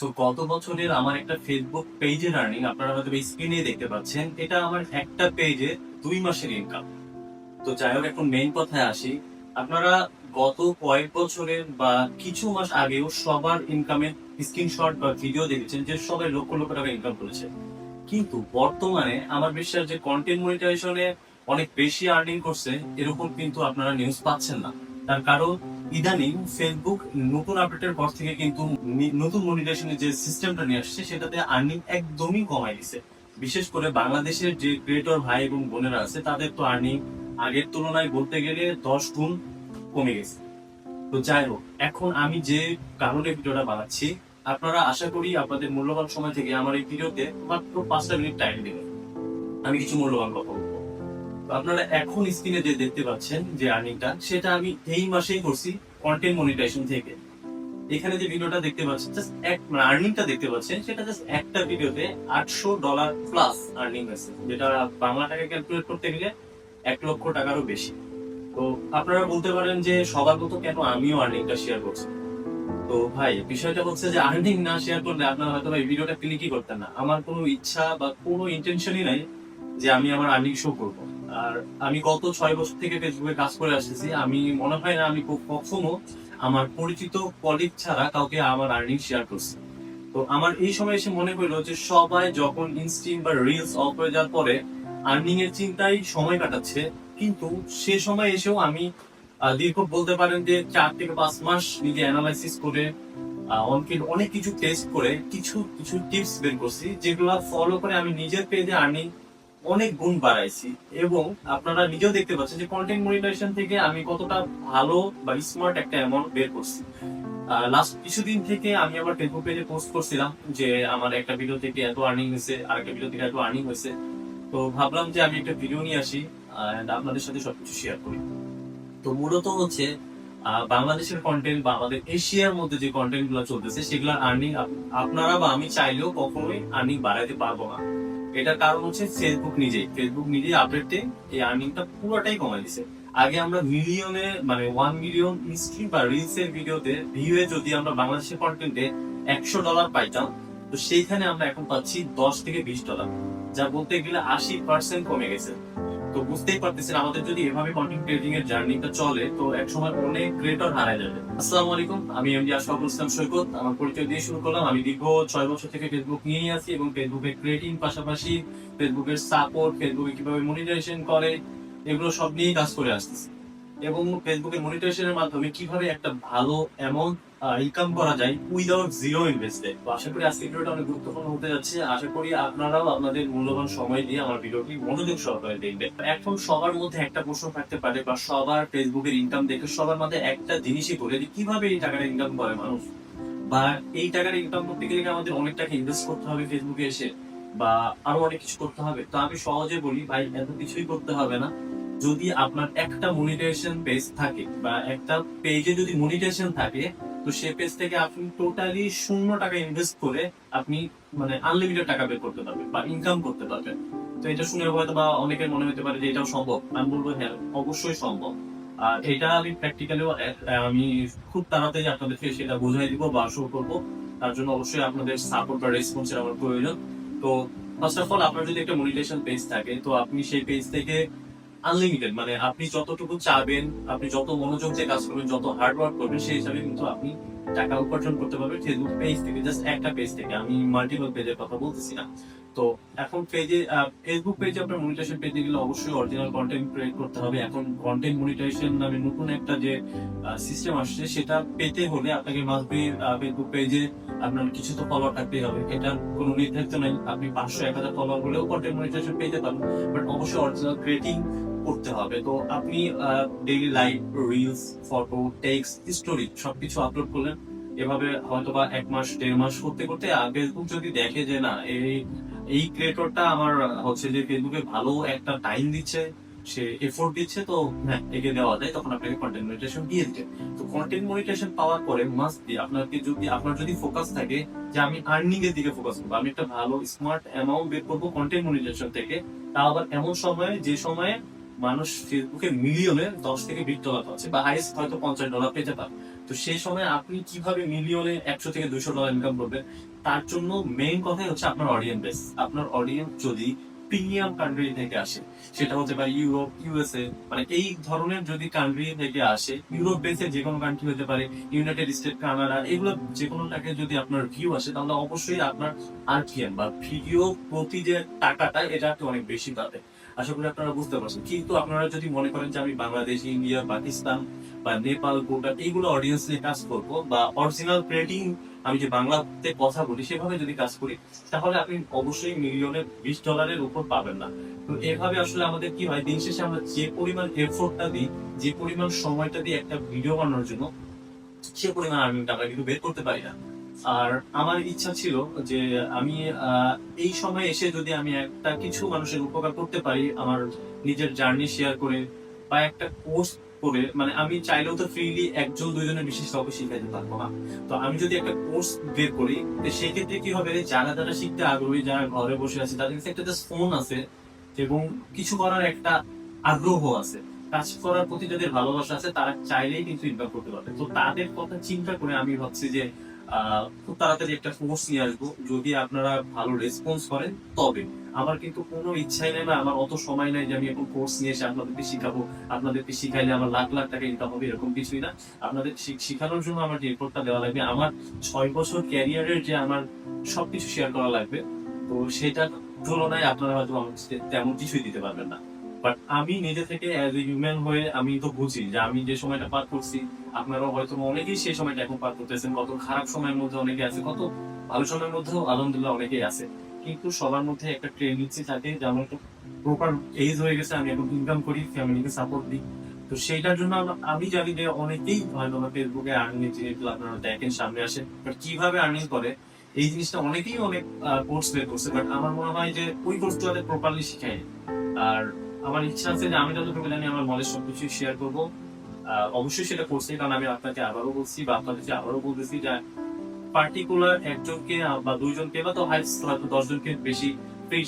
So গত বছরের আমার একটা ফেসবুক পেজের আর্নিং আপনারা হয়তো স্ক্রিনে দেখতে পাচ্ছেন। এটা আমার একটা পেজে দুই মাসের ইনকাম তো যাই হোক, এখন মেইন কথায় আসি। আপনারা গত কয়েক বছরের বা কিছু মাস আগেও সবার ইনকামের স্ক্রিনশট বা ভিডিও দেখেছেন যে সবাই লক্ষ লক্ষ টাকা ইনকাম করেছে। কিন্তু বর্তমানে আমার বিশ্বাস যে কন্টেন্ট মনিটাইজেশনে অনেক বেশি আর্নিং করছে, এরকম কিন্তু আপনারা নিউজ পাচ্ছেন না। তার কারণ ইদানিং ফেসবুক নতুন আপডেটের পর থেকে কিন্তু নতুন মনিটাইজেশনের যে সিস্টেমটা নিয়ে আসছে, সেটাতে আর্নিং একদমই কমাই দিছে। বিশেষ করে বাংলাদেশের যে ক্রিয়েটর ভাই এবং বোনেরা আছে, তাদের তো আর্নিং আগের তুলনায় বলতে গেলে দশ গুণ কমে গেছে। তো যাই হোক, এখন আমি যে কারণে ভিডিওটা বানাচ্ছি, আপনারা আশা করি আপনাদের মূল্যবান সময় থেকে আমার এই ভিডিওতে মাত্র পাঁচটা মিনিট টাইম দেবেন আমি কিছু মূল্যবান কথা বলব। আপনারা এখন স্ক্রিনে যে দেখতে পাচ্ছেন যে আর্নিংটা সেটা আমি এই মাসেই করছি কন্টেন্ট মনিটাইজেশন থেকে। এখানে যে ভিডিওটা দেখতে পাচ্ছেন জাস্ট এক মানে আর্নিংটা দেখতে পাচ্ছেন, সেটা জাস্ট একটা ভিডিওতে আটশো ডলার প্লাস আর্নিং হয়েছে যেটা বাংলা টাকা ক্যালকুলেট করতে গেলে এক লক্ষ টাকারও বেশি। তো আপনারা বলতে পারেন যে সবার মতো কেন আমিও আর্নিংটা শেয়ার করছি? তো ভাই, বিষয়টা হচ্ছে যে আর্নিং না শেয়ার করলে আপনারা হয়তো এই ভিডিওটা ক্লিকই করতেন না। আমার কোনো ইচ্ছা বা কোনো ইন্টেনশনই নাই যে আমি আমার আর্নিং শো করব। আর আমি গত ছয় বছর থেকে ফেসবুকে কাজ করে আসতেছি। আমি মনে হয় না আমি কখনো আমার পরিচিত কলিগ ছাড়া কাউকে আমার আর্নিং শেয়ার করছি। তো আমার এই সময় এসে মনে হইল যে সবাই যখন ইনস্টিম বা রিলস অফ হয়ে যাওয়ার পরে আর্নিং এর চিন্তায় সময় কাটাচ্ছে কিন্তু সে সময় এসেও আমি দীর্ঘ বলতে পারেন যে চার থেকে পাঁচ মাস নিজে অ্যানালাইসিস করে আহ, অনেক- অনেক কিছু টেস্ট করে কিছু কিছু টিপস বের করছি যেগুলো ফলো করে আমি নিজের পেজে আর্নিং অনেক গুণ বাড়াইছি এবং আপনারা নিজেও দেখতে পাচ্ছেন যে কন্টেন্ট মনিটাইজেশন থেকে আমি কতটা ভালো বা স্মার্ট একটা অ্যামাউন্ট বের করছি। লাস্ট কিছুদিন থেকে আমি আমার ফেসবুক পেজে পোস্ট করছিলাম যে আমার একটা ভিডিও থেকে এত আর্নিং হয়েছে, আর একটা ভিডিও থেকে এত আর্নিং হয়েছে। তো ভাবলাম যে আমি একটা ভিডিও নিয়ে আসি আপনাদের সাথে সবকিছু শেয়ার করি। তো মূলত হচ্ছে বাংলাদেশের কন্টেন্ট বা আমাদের এশিয়ার মধ্যে যে কন্টেন্টগুলো চলতেছে, সেগুলোর আর্নিং আপনারা বা আমি চাইলেও কখনোই আর্নিং বাড়াতে পারব না। এটার কারণ হচ্ছে ফেসবুক নিজেই। ফেসবুক নিজেই আপডেটে এই আর্নিংটা পুরোটাই কমাই দিছে। আগে আমরা মিলিয়নে মানে ওয়ান মিলিয়ন ইনস্ট্রিম বা রিলস এর ভিডিওতে ভিউয়ে যদি আমরা বাংলাদেশের কন্টেন্টে একশো ডলার পাইতাম, তো সেইখানে আমরা এখন পাচ্ছি দশ থেকে বিশ ডলার যা বলতে গেলে আশি পার্সেন্ট কমে গেছে। তো বুঝতেই পারতেছেন, আমাদের যদি এভাবে কন্টেন্ট ক্রিয়েটিং এর জার্নিটা চলে, তো এক সময় অনেক ক্রিয়েটর হারায় যাবে। আসসালামু আলাইকুম, আমি এমডি আশরাফুল ইসলাম সৈকত। আমার পরিচয় দিয়ে শুরু করলাম। আমি দীর্ঘ ছয় বছর থেকে ফেসবুক নিয়েই আছি এবং ফেসবুকের ক্রিয়েটিং পাশাপাশি ফেসবুকের সাপোর্ট ফেসবুকে কীভাবে মনিটাইজেশন করে, এগুলো সব নিয়েই কাজ করে আসতেছি। এবং ফেসবুকের মনিটাইজেশনের মাধ্যমে কীভাবে একটা ভালো অ্যামাউন্ট ইনকাম করা যায় উইদাউট জিরো ইনভেস্টে তো আশা করি আজকের ভিডিওটা অনেক গুরুত্বপূর্ণ হতে যাচ্ছে। আশা করি আপনারাও আপনাদের মূল্যবান সময় দিয়ে আমার ভিডিওটি মনোযোগ সহকারে দেখবেন। এখন সবার মধ্যে একটা প্রশ্ন থাকতে পারে বা সবার ফেসবুকের ইনকাম দেখে সবার মধ্যে একটা জিনিসই বলে যে, কীভাবে এই টাকাটা ইনকাম করে মানুষ? বা, এই টাকার ইনকাম করতে গেলে আমাদের অনেক টাকা ইনভেস্ট করতে হবে ফেসবুকে এসে? বা, আরও অনেক কিছু করতে হবে? তো আমি সহজে বলি, ভাই, এত কিছুই করতে হবে না। যদি আপনার একটা মনিটাইজেশন পেজ থাকে বা একটা পেজে যদি মনিটাইজেশন থাকে, তো সে পেজ থেকে আপনি টোটালি শূন্য টাকা ইনভেস্ট করে আপনি মানে আনলিমিটেড টাকা বের করতে পারবেন বা ইনকাম করতে পারবেন। তো এটা শুনে হয়তো বা অনেকের মনে হতে পারে যে এটাও সম্ভব। আমি বলব হ্যাঁ অবশ্যই সম্ভব। আর এটা আমি প্র্যাকটিক্যালিও আমি খুব তাড়াতাড়ি আপনাদেরকে সেটা বুঝাই দিব বা শো করব। তার জন্য অবশ্যই আপনাদের সাপোর্ট বা রেসপন্সের আমার প্রয়োজন। তো ফার্স্ট অফ অল আপনার যদি একটা মনিটেশন পেজ থাকে, তো আপনি সেই পেজ থেকে আনলিমিটেড মানে আপনি যতটুকু চাবেন, আপনি যত মনোযোগ দিয়ে কাজ করবেন, যত হার্ড ওয়ার্ক করবেন, সেই হিসাবে কিন্তু আপনি টাকা উপার্জন করতে পারবেন ফেসবুক পেজ থেকে জাস্ট একটা পেজ থেকে। আমি মাল্টিপল পেজের কথা বলতেছি না। তো এখন পেজে ফেসবুক পেজে আপনার মনিটাইজেশন পেজে গেলে অবশ্যই অরিজিনাল কন্টেন্ট ক্রিয়েট করতে হবে। এখন কন্টেন্ট মনিটাইজেশন নামে নতুন একটা যে সিস্টেম আসছে, সেটা পেতে হলে আপনাকে মাস্ট বি ফেসবুক পেজে আপনার কিছু তো ফলোয়ার থাকতেই হবে। এটা কোনো নির্ধারিত নাই। আপনি পাঁচশো, এক হাজার ফলোয়ার হলেও কন্টেন্ট মনিটাইজেশন পেতে পারবেন বাট অবশ্যই অরিজিনাল ক্রিয়েটিং করতে হবে। তো আপনি daily live reels photo text story সবকিছু আপলোড করলেন। এভাবে হয়তো বা এক মাস, দেড় মাস করতে করতে ফেসবুক যদি দেখে যে না, এই এই ক্রিয়েটরটা আমার, হচ্ছে যে ফেসবুকে ভালো একটা টাইম দিচ্ছে, সে এফোর্ট দিচ্ছে, তো হ্যাঁ একে দেওয়া যায়। তখন আপনাকে কন্টেন্ট মনিটেশন দিয়ে দিতে। তো কন্টেন্ট মনিটেশন পাওয়ার পরে মাস্ট বি আপনাকে যদি, আপনার যদি ফোকাস থাকে যে আমি আর্নিং এর দিকে ফোকাস করব, আমি একটা ভালো স্মার্ট অ্যামাউন্ট বের করব কন্টেন্ট মনিটেশন থেকে তা আবার এমন সময়ে, যে সময়ে মানুষ ফেসবুকে মিলিয়নে দশ থেকে বিশ ডলার পাচ্ছে, বা হাইস্ট হয়তো পঞ্চাশ ডলার পেতে পারে। তো সেই সময় আপনি কীভাবে মিলিয়নে একশো থেকে দুইশো ডলার ইনকাম করবেন, তার জন্য মেইন কথাই হচ্ছে আপনার অডিয়েন্স বেস আপনার অডিয়েন্স যদি প্রিমিয়াম কান্ট্রি থেকে আসে, সেটা হতে পারে ইউরোপ ইউএসএ মানে এই ধরনের যদি কান্ট্রি থেকে আসে ইউরোপ বেসে যে কোনো কান্ট্রি হতে পারে ইউনাইটেড স্টেট কানাডা এগুলো যে কোনোটাকে যদি আপনার ভিউ আসে, তাহলে অবশ্যই আপনার আরপিএম বা ভিডিও প্রতি যে টাকাটা, এটা একটু অনেক বেশি পাবে। আশা করি আপনারা বুঝতে পারছেন। কিন্তু আপনারা যদি মনে করেন যে আমি বাংলাদেশ, ইন্ডিয়া, পাকিস্তান বা নেপাল ভুটান এইগুলো অডিয়েন্স নিয়ে কাজ করব বা অরিজিনাল ক্রিয়েটিং আমি যে বাংলাতে কথা বলি সেভাবে যদি কাজ করি, তাহলে আপনি অবশ্যই মিলিয়নের বিশ ডলারের উপর পাবেন না। তো এভাবে আসলে আমাদের কি হয়, দিন শেষে আমরা যে পরিমাণ এফোর্টটা দিই, যে পরিমাণ সময়টা দিই একটা ভিডিও বানানোর জন্য, সে পরিমাণ আর্নিংটা টাকা কিন্তু বের করতে পারি না। আর আমার ইচ্ছা ছিল যে আমি এই সময় এসে যদি আমি একটা কিছু মানুষের উপকার করতে পারি, আমার নিজের জার্নি শেয়ার করে বা একটা কোর্স করে মানে আমি চাইলেও তো ফ্রিলি একজন দুইজনের বিশেষ কাউকে শিখাইতে পারব না। তো আমি যদি একটা কোর্স বের করি সেই কি হবে? যারা যারা শিখতে আগ্রহী, যারা ঘরে বসে আছে, তাদের কাছে একটা জাস্ট ফোন আছে এবং কিছু করার একটা আগ্রহ আছে। কাজ করার প্রতি যাদের ভালোবাসা আছে, তারা চাইলেই কিন্তু ইনকাম করতে পারবে। তো তাদের কথা চিন্তা করে আমি ভাবছি যে খুব তাড়াতাড়ি একটা কোর্স নিয়ে আসব। যদি আপনারা ভালো রেসপন্স করেন, তবে। আমার কিন্তু কোনো ইচ্ছাই নেই বা আমার অত সময় নাই যে আমি এখন কোর্স নিয়ে এসে আপনাদেরকে শিখাবো। আপনাদেরকে শিখাইলে আমার লাখ লাখ টাকা ইনকাম হবে, এরকম কিছুই না। আপনাদের শিখানোর জন্য আমার যে এফোর্টটা দেওয়া লাগবে, আমার ছয় বছর ক্যারিয়ারের যে আমার সবকিছু শেয়ার করা লাগবে, তো সেটার তুলনায় আপনারা হয়তো আমার তেমন কিছুই দিতে পারবেন না। বাট আমি নিজে থেকে অ্যাজ এ হিউম্যান হয়ে আমি তো বুঝি যে আমি যে সময়টা পার করছি, আপনারাও হয়তো অনেকেই সেই সময়টা এখন পার করতেছেন। কত খারাপ সময়ের মধ্যে অনেকে আছে, কত ভালো সময়ের মধ্যেও আলহামদুলিল্লাহ অনেকেই আছে। কিন্তু সবার মধ্যে একটা ট্রেন্ডেন্সি থাকে যে আমার প্রপার এজ হয়ে গেছে, আমি এখন ইনকাম করি ফ্যামিলিকে সাপোর্ট দিই। তো সেইটার জন্য আমি জানি যে অনেকেই হয়তো আমার ফেসবুকে আর্নিং যেগুলো আপনারা দেখেন, সামনে আসে বাট কীভাবে আর্নিং করে, এই জিনিসটা অনেকেই অনেক কোর্স বের করছে। বাট আমার মনে হয় যে ওই কোর্সগুলোতে প্রপারলি শিখায়। আর আমার ইচ্ছা আছে যে আমি যতটুকু জানি আমার নলেজ সবকিছু শেয়ার করব। অবশ্যই সেটা করছি, কারণ আমি আপনাকে আবারও বলছি বা আপনাদেরকে আবারও বলতেছি যে পার্টিকুলার একজনকে বা দুইজনকে বা তো হাইস্ট দশজনকে বেশি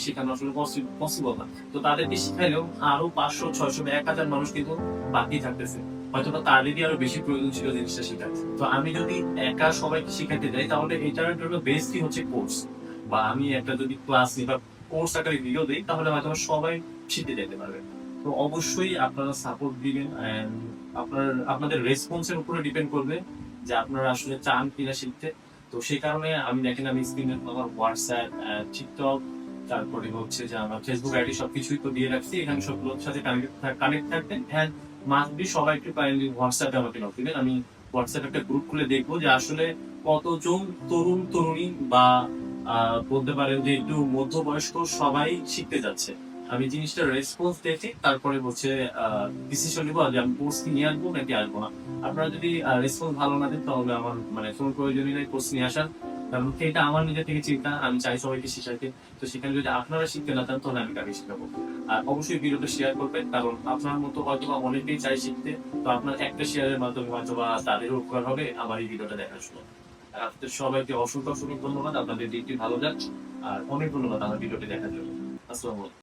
শেখানো আসলে পসিবল না। তো তাদেরকে শিখাইলেও আরও পাঁচশো, ছয়শো এক হাজার মানুষ কিন্তু বাকি থাকতেছে। হয়তো বা তাদেরই আরও বেশি প্রয়োজন ছিল জিনিসটা শেখাতে তো আমি যদি একা সবাইকে শিখাতে যাই, তাহলে এটার জন্য বেস্টই হচ্ছে কোর্স বা আমি একটা যদি ক্লাস নিই বা কোর্স আকারে ভিডিও দিই, তাহলে হয়তো সবাই শিখতে যেতে পারবে তো অবশ্যই আপনারা সাপোর্ট দিবেন and আপনার, আপনাদের রেসপন্সের উপরে ডিপেন্ড করবে যে আপনারা আসলে চান কিনা শিখতে। তো সেই কারণে আমি দেখেন, আমি স্ক্রিনে আমার হোয়াটসঅ্যাপ টিকটক তারপরে হচ্ছে যে আমার ফেসবুক আইডি সবকিছুই তো দিয়ে রাখছি। এখানে সবগুলোর সাথে কানেক্ট থাকবেন। হ্যাঁ মাস্ট সবাই একটু কাইন্ডলি হোয়াটসঅ্যাপে আমাকে নক দিবেন। আমি হোয়াটসঅ্যাপ একটা গ্রুপ খুলে দেখব যে আসলে কতজন তরুণ, তরুণী বা বলতে পারেন যে একটু মধ্যবয়স্ক সবাই শিখতে যাচ্ছে। আমি জিনিসটা রেসপন্স দেখি, তারপরে হচ্ছে ডিসিশন নিবো যে আমি কোর্স নিয়ে আসব নাকি আসব না আপনারা যদি রেসপন্স ভালো না দেন, তাহলে আমার মানে কোনো প্রয়োজনই নাই কোর্স নিয়ে আসার। কারণ এটা আমার নিজের থেকে চিন্তা, আমি চাই সবাইকে শিখাইতে তো সেখানে যদি আপনারা শিখতে না চান, তাহলে আমি কাকে শিখাবো। আর অবশ্যই ভিডিওটা শেয়ার করবেন, কারণ আপনার মতো হয়তো বা অনেকেই চাই শিখতে। তো আপনার একটা শেয়ারের মাধ্যমে হয়তো বা তাদেরও উপকার হবে, আমার এই ভিডিওটা দেখার সময় আপনাদের সবাইকে অসংখ্য অসংখ্য ধন্যবাদ। আপনাদের দিনটি ভালো যাক। আর অনেক ধন্যবাদ আমার ভিডিওটি দেখার জন্য। আসসালামু আলাইকুম।